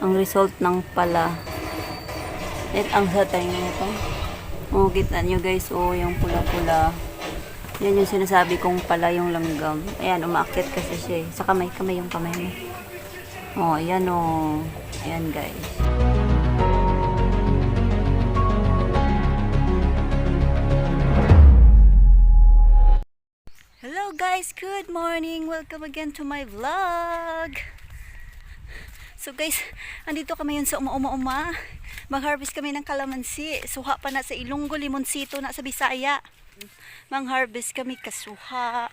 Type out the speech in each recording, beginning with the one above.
ang result ng pala. At ang sa tayo nito. Oh, kita nyo guys, oh, yung pula-pula. Yan yung sinasabi kong pala yung langgam. Ayan, umaakit kasi siya eh. Sa kamay, kamay yung kamay mo. Oh, ayan oh. Ayan guys. Hello guys, good morning. Welcome again to my vlog. So guys, andito kami yun sa uma-uma-uma. Mag-harvest kami ng kalamansi. Suha pa na sa Ilonggo, Limonsito na sa Bisaya. Mang-harvest kami kasuha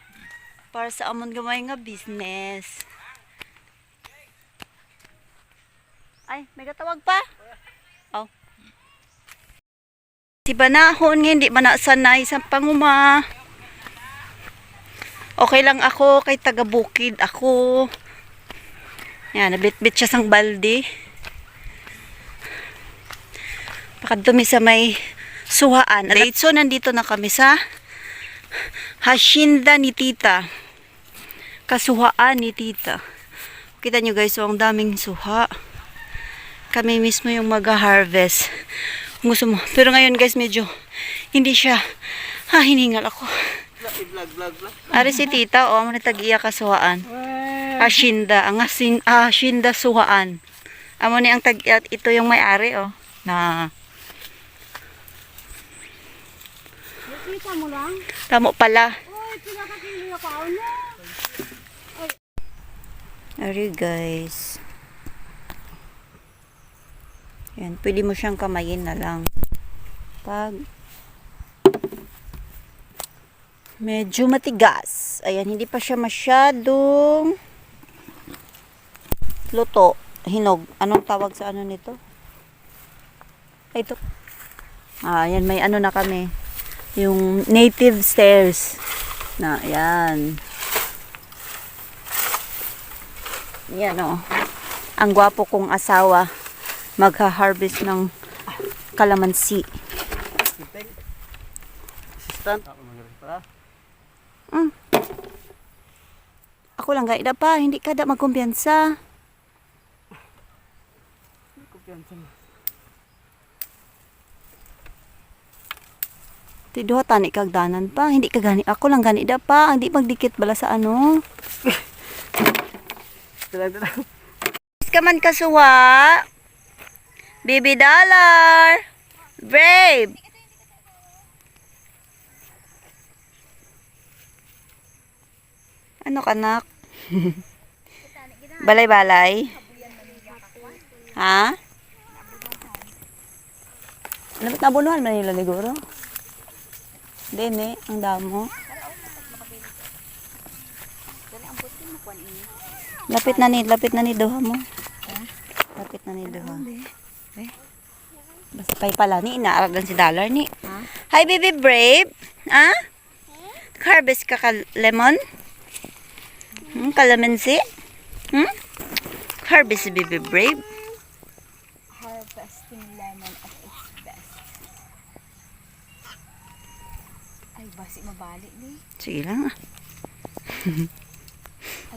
para sa amon gamay nga business. Ay, may katawag pa? Oh. Si banahon nga, hindi ba na sanay sa panguma. Okay lang ako, kay taga-bukid ako. Yan, nabit-bit siya sang balde. Pakadumi sa may suhaan. Alright, so nandito na kami sa Hacienda ni Tita. Kasuhaan ni Tita. Kita nyo guys, so ang daming suha. Kami mismo yung mag-harvest. Gusto mo. Pero ngayon guys, medyo hindi siya. Ha, hiningal ako. Vlog, vlog, vlog. Ari si tita, o, oh, mo tag-iya ka suhaan. Ashinda, ang asin, ah, Ashinda suhaan. Amo ni ang tag ito yung may-ari, oh. Na, Nakita mo lang? tamo pala. Uy, pinakakili ako na. Ari guys. Yan, pwede mo siyang kamayin na lang. Pag medyo matigas. Ayan, hindi pa siya masyadong luto. Hinog. Anong tawag sa ano nito? Ito. Ah, yan, may ano na kami. Yung native stairs. Na, yan. Yan o. Ang gwapo kong asawa magha-harvest ng kalamansi. Assistant. Pala. Ako lang gaida pa, hindi ka da magkumpiyansa. Mo. Tiduha tani kag danan pa, hindi ka gani. Ako lang gani da pa, hindi magdikit bala sa ano. Ka man kasuwa. Baby dollar. Brave. Ano kanak? Balay-balay? Ha? Dapat nabunuhan man nila liguro. Dene, ang damo. Lapit na ni, lapit na ni duha mo. Lapit na ni duha. Basta pay pala ni inaaragan si Dollar ni. Hi baby brave. Ha? Harvest ka ka lemon? Hmm, kalamansi? Hmm? Harvest baby brave. Harvesting lemon at its best. Ay, basi mabalik ni. Sige lang ah.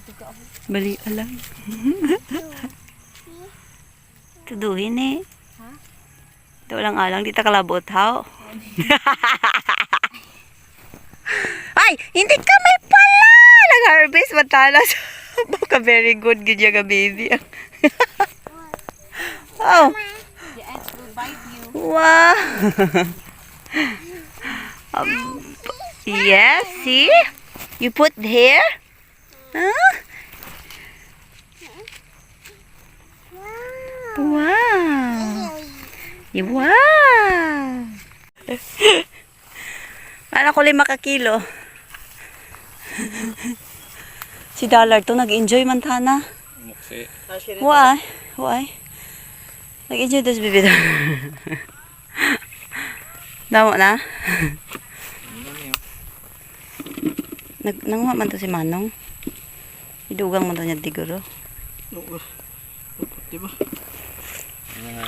Ato ka ako. Bali alam. Tuduhin eh. Ha? Ito lang alang, di ta kalabot how. Ay, hindi kami pala nag-harvest matalas. Baka very good gid ga baby. oh, The ants will bite you. wow. um, yes, see? You put here? Huh? Wow. Wow. Paano ko lima ka kilo? si Dollar to nag-enjoy man tana. Why? Why? Nag-enjoy this baby. Damo na? Nag nanguha man to si Manong. Idugang man to niya diguro. Oo. Diba? Mga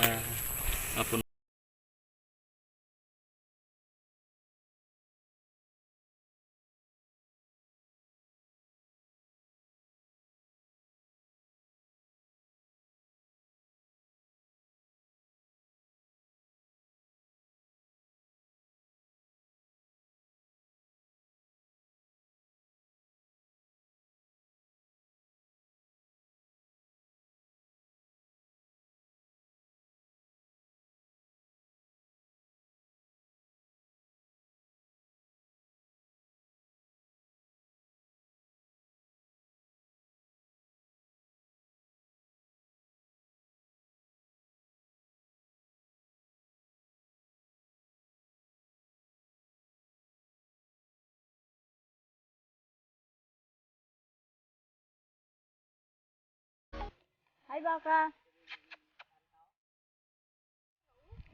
Hi, baka.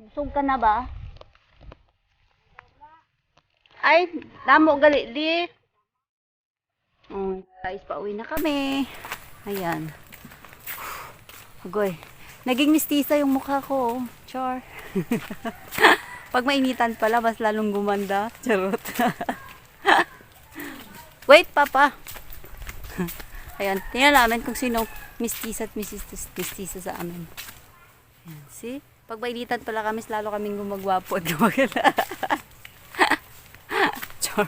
Busog ka na ba? Ay, damo gali di. Oh, guys, pauwi na kami. Ayan. Agoy. Naging mistisa yung mukha ko. oh. Char. Pag mainitan pala, mas lalong gumanda. Charot. Wait, papa. Ayan, tingnan namin kung sino mistisa at mistis, mistisa sa amin. Ayan, see? Pag mainitan pala kami, lalo kaming gumagwapo at gumagala. Char.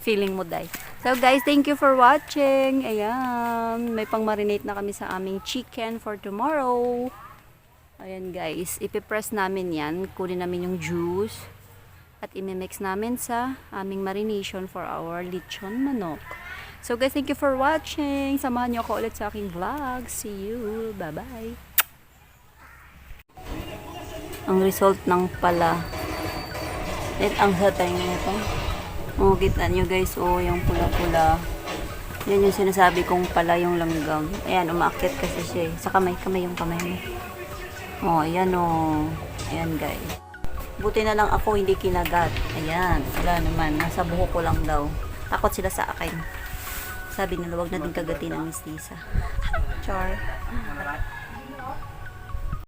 Feeling mo, day. So, guys, thank you for watching. Ayan. May pang-marinate na kami sa aming chicken for tomorrow. Ayan, guys. Ipipress namin yan. Kunin namin yung juice. At imimix namin sa aming marination for our lechon manok. So, guys, thank you for watching. Samahan niyo ako ulit sa aking vlog. See you. Bye-bye. Ang result ng pala. At ang hatay na ito. Oh, kita nyo guys, oh, yung pula-pula. Yan yung sinasabi kong pala yung langgam. Ayan, umaakit kasi siya eh. Sa kamay, kamay yung kamay mo. Oh, ayan oh. Ayan guys. Buti na lang ako hindi kinagat. Ayan, wala naman. Nasa buhok ko lang daw. Takot sila sa akin. Sabi nila, wag na din kagatin ang mistisa. Char.